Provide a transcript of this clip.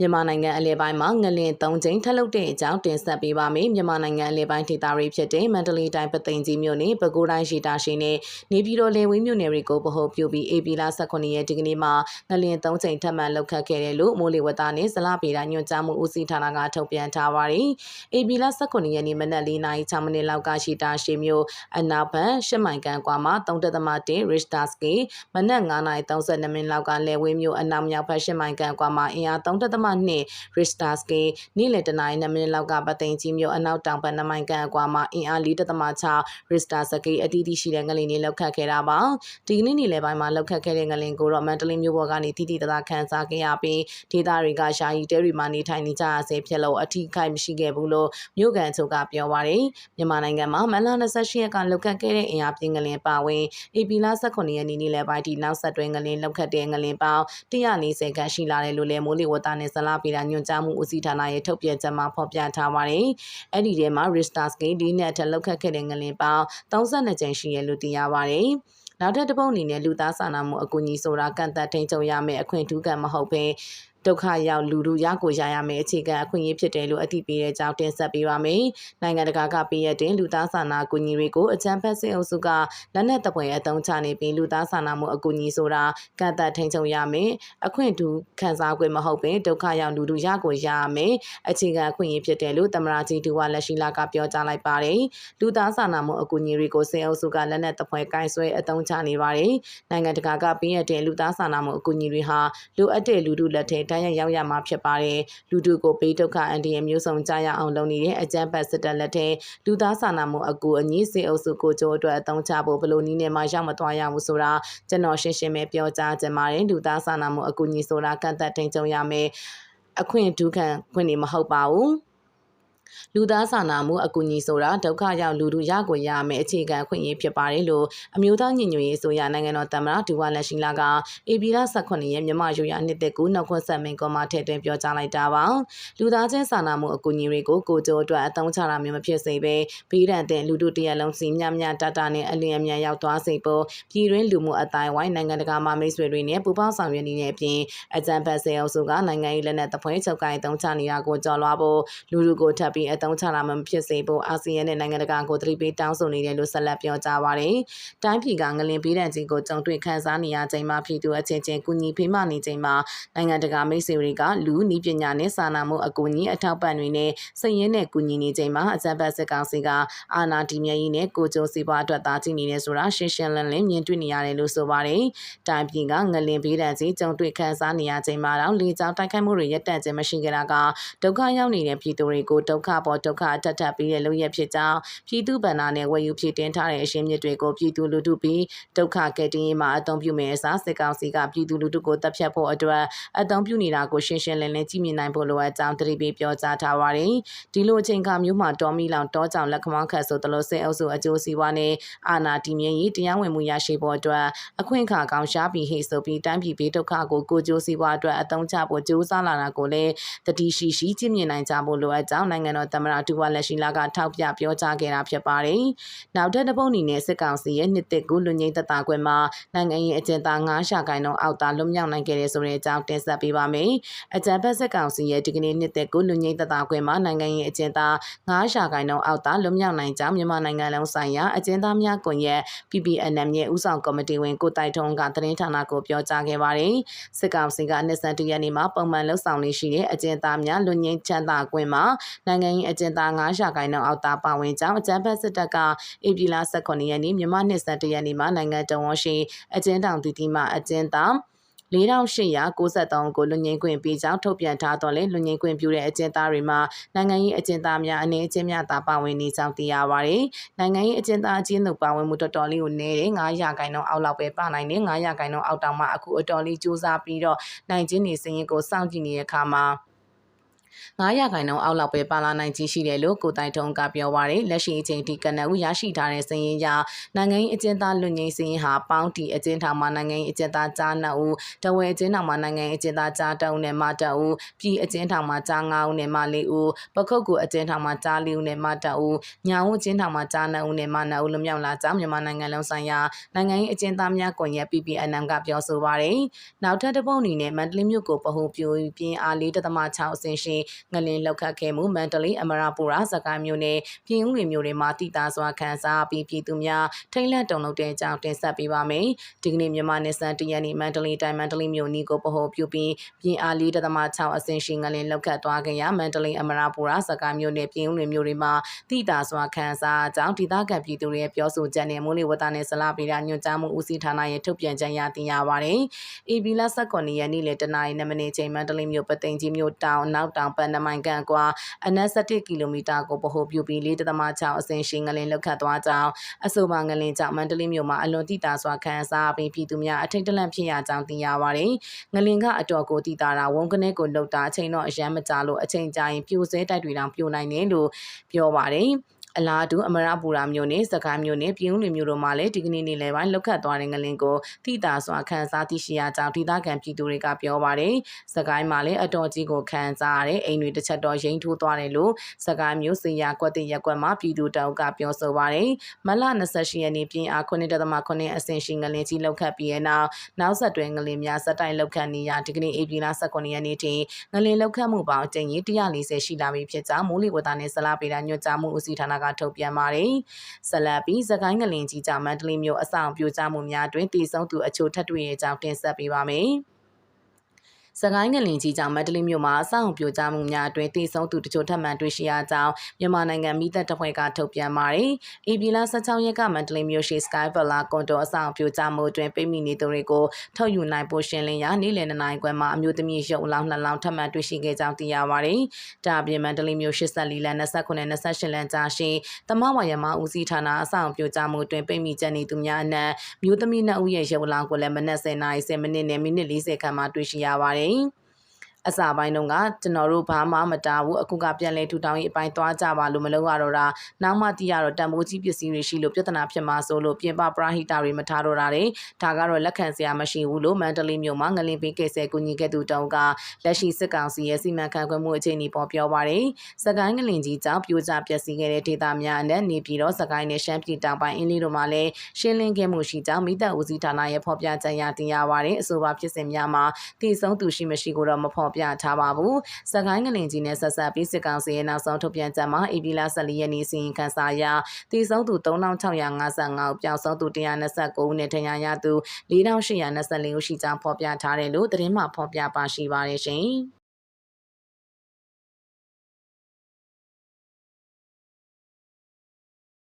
မြန်မာနိုင်ငံအလဲပိုင်းမှာငလင်၃ကြိမ်ထပ်လုပ်တဲ့အကြောင်းတင်ဆက်ပေးပါမယ်။မြန်မာနိုင်ငံအလဲပိုင်းဒေသတွေဖြစ်တဲ့မန္တလေးတိုင်းပသိမ်ကြီးမြို့နယ်ပဲခူးတိုင်းရှိတာရှိနဲ့နေပြည်တော်လေဝင်းမြို့နယ်တွေကိုဗဟိုပြုပြီး AP လာ18ရက်ဒီကနေ့မှာငလင်၃ကြိမ်ထပ်မံလုပ်ခတ်ခဲ့တယ်လို့မိုးလေဝသနဲ့ဇလပေတာညွှန်ကြားမှုဦးစီးဌာနကထုတ်ပြန်ထားပါတယ်။ AP လာ18ရက်နေ့မနက်၄နာရီ6မိနစ်လောက်ကရှိတာရှိမြို့အနာဘန်၈မိုင်ကန်ကွာမှာ3.1 Richter scale မနက်9နာရီ32မိနစ်လောက်ကလေဝင်းမြို့အနောက်မြောက်ဘက်၈မိုင်ကန်ကွာမှာအင်အား3.3.2 Richter scale နေ့လယ်တနာရီ2မိနစ်လောက်ကပသိမ်ကြီးမြို့အနောက်တောင်ဘက်2မိုင်ခန့်အကွာမှာအင်အား4.6 Richter scale အတီးတီးရှိတဲ့ငလျင်တွေလောက်ခတ်ခဲ့တာပါဒီကနေ့နေ့လယ်ပိုင်းမှာလောက်ခတ်ခဲ့တဲ့ငလျင်ကိုတော့မန္တလေးမြို့ပေါ်ကနေတိတိတသားခန်းစားခဲ့ရပြီးဒေသတွေကရှာယီတဲတွေမှာနေထိုင်နေကြရဆဲဖြစ်လို့အထီးခိုက်မရှိခဲ့ဘူးလို့မြို့ကန်ချုပ်ကပြောပါတယ်မြန်မာနိုင်ငံမှာမန်လာ28ရက်ကလောက်ခတ်ခဲ့တဲ့အင်အားပြင်းငလျင်ပါဝင် AP လ18ရက်နေ့နေ့လယ်ပိုင်းထိနောက်ဆက်တွဲငလျင်လောက်ခတ်တဲ့ငလျင်ပေါင်း140ခန့်ရှိလာတယ်လို့လည်းမိုးလေဝသနဲ့ဇလပေတာညွှန်ကြားမှုဦးစီးဌာနရဲ့ထုတ်ပြန်ချက်မှာဖော်ပြထားပါတယ်။အဲ့ဒီထဲမှာ Richter scale ဒီနဲ့အထက်လောက်ခတ်ခဲ့တဲ့ငလင်ပေါင်း32ကြိမ်ရှိရလို့သိရပါတယ်။နောက်ထပ်တစ်ပုတ်အနေနဲ့လူသားစာနာမှုအကူအညီဆိုတာကန့်သက်ထိန်ချုပ်ရမယ့်အခွင့်အထူးကမဟုတ်ဘဲ ဒုက္ခရောက်လူလူရကိုရရမယ်အခြေခံအခွင့်အရေးဖြစ်တယ်လို့အသိပေးတဲ့ကြောင်းတင်ဆက်ပေးပါမယ်။နိုင်ငံတကာကပေးရတဲ့လူသားစာနာအကူအညီတွေကိုအကြံဖက်စစ်အုပ်စုကလက်နက်တပွဲအသုံးချနေပြီးလူသားစာနာမှုအကူအညီဆိုတာကန့်သတ်ထိန်ချုပ်ရမယ်။အခွင့်အထူးခံစား권မဟုတ်ပင်ဒုက္ခရောက်လူလူရကိုရရမယ်အခြေခံအခွင့်အရေးဖြစ်တယ်လို့သမရာကြီးဒူဝါလက်ရှိလာကပြောကြားလိုက်ပါတယ်။လူသားစာနာမှုအကူအညီတွေကိုစစ်အုပ်စုကလက်နက်တပွဲကင်ဆွဲအသုံးချနေပါတယ်။နိုင်ငံတကာကပေးရတဲ့လူသားစာနာမှုအကူအညီတွေဟာလိုအပ်တဲ့လူထုလက်ထဲတန်းရရောက်ရမှာဖြစ်ပါတယ်လူထုကိုပေးဒုက္ခအန်ဒီရမျိုးစုံကြားရအောင်လုပ်နေတဲ့အကြမ်းဖက်စစ်တပ်လက်ထဲလူသားစာနာမှုအကူအညီစေအုပ်စုကိုကြိုးအတွက်အသုံးချဖို့ဘလို့နည်းနဲ့မှရောက်မသွားရဘူးဆိုတာကျွန်တော်ရှင်းရှင်းပဲပြောကြားချင်ပါတယ်လူသားစာနာမှုအကူအညီဆိုတာကန့်သက်ထိန်ကြုံရမယ်အခွင့်ဒုက္ခခွင့်နေမဟုတ်ပါဘူး လူသားစာနာမှုအကူအညီဆိုတာဒုက္ခရောက်လူတို့ရကိုရမယ်အခြေခံခွင့်ရေးဖြစ်ပါတယ်လို့အမျိုးသားညီညွတ်ရေးဆိုရနိုင်ငံတော်သမ္မတဒူဝါလက်ရှိလာကအေပီလာ18ရက်မြန်မာရိုးရာနှစ်သက်ကူနောက်ခွန်းဆက်မင်းကောမှာထည့်သွင်းပြောကြားလိုက်တာပါလူသားချင်းစာနာမှုအကူအညီတွေကိုကိုကြိုးအတွက်အသုံးချတာမျိုးမဖြစ်စေဘဲဘေးဒဏ်တဲ့လူတို့တရက်လုံးစီမြမြတတနဲ့အလင်းအမြန်ရောက်သွားစေဖို့ပြည်တွင်းလူမှုအတိုင်းဝိုင်းနိုင်ငံတကာမှမိတ်ဆွေတွေနဲ့ပူးပေါင်းဆောင်ရွက်နေတဲ့အပြင်အကြံဖတ်ဆဲအုပ်စုကနိုင်ငံရေးလက်နက်သဖွယ်ချုပ်ကိုင်းသုံးချနေတာကိုကြော်လွှားဖို့လူလူကိုထပ်ပြီးအသုံးချတာမဖြစ်စေဖို့အာဆီယံနဲ့နိုင်ငံတကာကိုသတိပေးတောင်းဆိုနေတယ်လို့ဆက်လက်ပြောကြားပါတယ်။တိုင်းပြည်ကငလင်ပေးတဲ့ကြီးကိုကြုံတွေ့ခန်းစားနေရချိန်မှာပြည်သူအချင်းချင်းကူညီဖေးမနေချိန်မှာနိုင်ငံတကာမိတ်ဆွေတွေကလူနည်းပညာနဲ့စာနာမှုအကူအညီအထောက်ပံ့တွေနဲ့စည်ရင်းနဲ့ကူညီနေချိန်မှာအကြံဖတ်စစ်ကောင်စီကအာဏာတည်မြဲရေးနဲ့ကိုကြိုးစီပွားအတွက်သားကြည့်နေတယ်ဆိုတာရှင်းရှင်းလင်းလင်းမြင်တွေ့နေရတယ်လို့ဆိုပါတယ်။တိုင်းပြည်ကငလင်ပေးတဲ့ကြီးကြုံတွေ့ခန်းစားနေရချိန်မှာတော့လေကြောင်းတိုက်ခိုက်မှုတွေရပ်တန့်ခြင်းမရှိကြတာကဒုက္ခရောက်နေတဲ့ပြည်သူတွေကိုဒုက္ခပေါ်ဒုက္ခအထက်ထပ်ပေးတဲ့လုပ်ရဖြစ်ကြောင်းပြည်သူ့ဗန္နာနဲ့ဝယ်ယူဖြည့်တင်းထားတဲ့အရှင်းမြစ်တွေကိုပြည်သူလူထုပြီးဒုက္ခကယ်တင်ရေးမှာအသုံးပြုမယ်အစားစစ်ကောင်စီကပြည်သူလူထုကိုတပ်ဖြတ်ဖို့အတွက်အသုံးပြုနေတာကိုရှင်းရှင်းလင်းလင်းကြည့်မြင်နိုင်ဖို့လိုအပ်ကြောင်းတတိပေးပြောကြားထားပါတယ်။ဒီလိုအချိန်အခါမျိုးမှာတော်မီလောင်တောကြောင်လက်ခမောင်းခတ်ဆိုတလို့စစ်အုပ်စုအကျိုးစီးပွားနဲ့အာဏာတည်မြဲရေးတရားဝင်မှုရရှိဖို့အတွက်အခွင့်အခါကောင်းရှားပြီးဟိဆိုပြီးတိုင်းပြည်ဘေးဒုက္ခကိုကိုကြိုးစီးပွားအတွက်အသုံးချဖို့ကြိုးစားလာတာကိုလည်းတတိရှိရှိကြည့်မြင်နိုင်ကြဖို့လိုအပ်ကြောင်းနိုင်ငံတော်သမ္မတဒူဝါလက်ရှိလာကထောက်ပြပြောကြားခဲ့တာဖြစ်ပါတယ်။နောက်ထပ်တစ်ပုတ်အနေနဲ့စစ်ကောင်စီရဲ့နှစ်သက်ကူလွန်ငင်းသက်တာခွင့်မှာနိုင်ငံရေးအကျဉ်းသား9ရှာကိုင်လုံးအောက်သားလွတ်မြောက်နိုင်ခဲ့တဲ့ဆိုတဲ့အကြောင်းတင်ဆက်ပေးပါမယ်။အကြံဖက်စစ်ကောင်စီရဲ့ဒီကနေ့နှစ်သက်ကူလွန်ငင်းသက်တာခွင့်မှာနိုင်ငံရေးအကျဉ်းသား9ရှာကိုင်လုံးအောက်သားလွတ်မြောက်နိုင်ကြောင်းမြန်မာနိုင်ငံလုံးဆိုင်ရာအကျဉ်းသားများကွန်ရက် PPNM ရဲ့ဥဆောင်ကော်မတီဝင်ကိုတိုက်ထုံးကသတင်းဌာနကိုပြောကြားခဲ့ပါတယ်။စစ်ကောင်စီကနှစ်စံတရက်နေ့မှာပုံမှန်လှုပ်ဆောင်နေရှိတဲ့အကျဉ်းသားများလွန်ငင်းချမ်းသာခွင့်မှာနိုင်ငံရေးအကျဉ်းသား9ရှာကိုင်လုံးအောက်သားပါဝင်ကြောင်းအကြံဖက်စစ်တပ်ကဧပြီလ18ရက်နေ့မြန်မာနှစ်စံတရက်နေ့မှာနိုင်ငံတော်ဝန်ရှိအကျဉ်းတောင်တီတီမှအကျဉ်းသား4893ကိုလွန်ငင်းခွင့်ပေးကြောင်းထုတ်ပြန်ထားတော့လေလွန်ငင်းခွင့်ပြုတဲ့အကျဉ်းသားတွေမှာနိုင်ငံရေးအကျဉ်းသားများအနေအကျဉ်းများသာပါဝင်နေကြောင်းသိရပါတယ်။နိုင်ငံရေးအကျဉ်းသားအကျဉ်းသူပါဝင်မှုတော်တော်လေးကိုနည်းတယ်9ရာခိုင်နှုန်းအောက်လောက်ပဲပါနိုင်တယ်9ရာခိုင်နှုန်းအောက်တောင်မှအခုအတော်လေးစူးစမ်းပြီးတော့နိုင်ချင်းနေစရင်ကိုစောင့်ကြည့်နေတဲ့အခါမှာ 9ရာခိုင်နှုန်းအောက်လောက်ပဲပါလာနိုင်ကြီးရှိတယ်လို့ကိုတိုင်ထုံးကပြောပါရယ်လက်ရှိအချိန်ထိကနဦးရရှိထားတဲ့စည်ရင်ရနိုင်ငံရေးအကျဉ်းသားလွတ်ငင်းစည်ရင်ဟာပေါင်းတီအကျဉ်းထောင်မှာနိုင်ငံရေးအကျဉ်းသားကြား2ဦးတဝဲအကျဉ်းထောင်မှာနိုင်ငံရေးအကျဉ်းသားကြား2ဦးနဲ့မတဦးပြည်အကျဉ်းထောင်မှာကြား9ဦးနဲ့မ4ဦးပခုတ်ကူအကျဉ်းထောင်မှာကြား4ဦးနဲ့မတဦးညာဦးအကျဉ်းထောင်မှာကြား2ဦးနဲ့မ2ဦးလွမြောက်လာကြောင်းမြန်မာနိုင်ငံလုံးဆိုင်ရာနိုင်ငံရေးအကျဉ်းသားများကွန်ရက် PPNM ကပြောဆိုပါရယ်နောက်ထပ်တစ်ပုတ်အနေနဲ့မန္တလေးမြို့ကိုပဟုပြိုပြင်းအား4.6အဆင့်ရှိငလင်လောက်ခတ်ခဲ့မှုမန္တလေးအမရပူရာစကိုင်းမြို့နယ်ပြည်ဦးလွင်မြို့တွေမှာတည်တာစွာခန်းစားပြီးပြည်သူများထိတ်လန့်တုန်လှုပ်တဲ့အကြောင်းတင်ဆက်ပေးပါမယ်။ဒီကနေ့မြန်မာနယ်စံတရနေ့မန္တလေးတိုင်းမန္တလေးမြို့နီကိုပဟုပြူပြီးပြည်အား4.6အဆင့်ရှိငလင်လောက်ခတ်သွားခဲ့ရမန္တလေးအမရပူရာစကိုင်းမြို့နယ်ပြည်ဦးလွင်မြို့တွေမှာတည်တာစွာခန်းစားအကြောင်းဒေသခံပြည်သူတွေရဲ့ပြောဆိုချက်နဲ့မိုးလေဝသနဲ့ဇလပေတာညွှန်ကြားမှုဦးစီးဌာနရဲ့ထုတ်ပြန်ချက်ရသိရပါတယ်။ AB လ19ရက်နေ့လေတနင်္လာနေ့မိနစ်ချိန်မန္တလေးမြို့ပသိမ်ကြီးမြို့တောင်နောက်တောင်ပန်နမိုင်ကန်ကွာအနက်17ကီလိုမီတာကိုပဟိုပြူပြီး4.6အစင်ရှိငလင်လောက်ခတ်သွားကြောင်းအဆိုပါငလင်ကြောင့်မန္တလေးမြို့မှာအလွန်တိတာစွာခံစားပြီးပြည်သူများအထိတ်တလန့်ဖြစ်ရကြောင်းသိရပါတယ်။ငလင်ကအတော်ကိုတိတာတာဝုန်းကနေကိုလှုပ်တာအချိန်တော့အရန်မကြလို့အချိန်ကြာရင်ပြိုစဲတိုက်တွေတောင်ပြိုနိုင်တယ်လို့ပြောပါတယ်။ အလားတူအမရပူရာမြို့နယ်စကိုင်းမြို့နယ်ပြည်ဦးလွင်မြို့တို့မှာလည်းဒီကနေ့နေ့လယ်ပိုင်းလောက်ခတ်သွားတဲ့ငလင်ကိုထိတာစွာခန်းစားသိရှိရကြောင်းဒေသခံပြည်သူတွေကပြောပါတယ်။စကိုင်းမှာလည်းအတော်ကြီးကိုခန်းစားရတဲ့အိမ်တွေတစ်ချက်တော့ရိမ့်ထိုးသွားတယ်လို့စကိုင်းမြို့စေရကွက်တဲ့ရက်ကွက်မှာပြည်သူတောက်ကပြောဆိုပါတယ်။မလ28ရက်နေ့ပြင်အား9.9အဆင့်ရှိငလင်ကြီးလောက်ခတ်ပြီးတဲ့နောက်နောက်ဆက်တွဲငလင်များစက်တိုင်လောက်ခတ်နေရဒီကနေ့ဧပြီလ19ရက်နေ့ထိငလင်လောက်ခတ်မှုပေါင်းအကြိမ်ကြီး140ရှိလာပြီဖြစ်ကြောင်းမိုးလေဝသနဲ့ဇလားပေတာညွှန်ကြားမှုဦးစီးဌာနကထုတ်ပြန်ပါတယ်။ဆက်လက်ပြီးစကိုင်းငလင်ကြီးကြောင့်မန္တလေးမြို့အဆောင်ပြိုကျမှုများတွင်တည်ဆုံသူအချို့ထပ်တွေ့ရကြောင်းတင်ဆက်ပေးပါမယ်။ စကိုင်းငလင်ကြီးကြောင့်မန္တလေးမြို့မှာအဆောက်အုံပြိုကျမှုများအတွင်းတည်ဆုံသူတချို့ထပ်မံတွေ့ရှိရကြောင်းမြန်မာနိုင်ငံမိသက်တပ်ဖွဲ့ကထုတ်ပြန်ပါတယ်။ AB လ16ရက်ကမန္တလေးမြို့ရှိ Sky Villa ကွန်ဒိုအဆောက်အုံပြိုကျမှုအတွင်းပိတ်မိနေသူတွေကိုထုတ်ယူနိုင်ဖို့ရှင်းလင်းရာနေ့လယ်2နာရီခွဲမှာအမျိုးသမီးရုပ်အလောင်းနှစ်လောင်းထပ်မံတွေ့ရှိခဲ့ကြောင်းသိရပါတယ်။ဒါအပြင်မန္တလေးမြို့84လမ်း29 28လမ်းကြားရှိတမဝါယမဦးစီးဌာနအဆောက်အုံပြိုကျမှုအတွင်းပိတ်မိကျန်နေသူများအနက်မျိုးသမီး2ဦးရဲ့ရုပ်အလောင်းကိုလည်းမနက်10:10မိနစ်နဲ့မိနစ်40ခန့်မှာတွေ့ရှိရပါတယ်ပါတယ် အစပိုင်းတုန်းကကျွန်တော်တို့ဘာမှမတားဘူးအခုကပြန်လဲထူထောင်ရေးအပိုင်းသွားကြပါလို့မလုပ်ရတော့တာနောက်မှတီးရတော့တန်မိုးကြီးပစ္စည်းတွေရှိလို့ပြဿနာဖြစ်မှာဆိုလို့ပြင်ပပရဟိတတွေမထားတော့တာတွေဒါကတော့လက်ခံစရာမရှိဘူးလို့မန္တလေးမြို့မှာငလင်ပေးကဲဆဲကူညီခဲ့သူတောင်းကလက်ရှိစစ်ကောင်စီရဲ့စီမံခန့်ခွဲမှုအခြေအနေပေါ်ပြောပါတယ်စကိုင်းငလင်ကြီးကြောင့်ပြိုကျပျက်စီးခဲ့တဲ့ဒေသများအနက်နေပြည်တော်စကိုင်းနဲ့ရှမ်းပြည်တောင်ပိုင်းအင်းလေးတို့မှာလည်းရှင်းလင်းခဲ့မှုရှိကြောင်းမိသက်ဦးစီးဌာနရဲ့ဖော်ပြချက်ရတင်ရပါတယ်အဆိုပါဖြစ်စဉ်များမှာတည်ဆုံးသူရှိမရှိကိုတော့မဖော်ပြထားပါဘူး။စကိုင်းငလင်ကြီးနဲ့ဆက်ဆက်ပြီးစစ်ကောင်စီရဲ့နောက်ဆုံးထုတ်ပြန်ချက်မှာဧပြီလ14ရက်နေ့စီရင်ခန်းစာရတည်ဆုံးသူ3655ဦးပျောက်ဆုံးသူ129ဦးနဲ့ထင်ရရသူ4824ဦးရှိကြောင်းဖော်ပြထားတယ်လို့သတင်းမှဖော်ပြပါရှိပါတယ်ရှင်။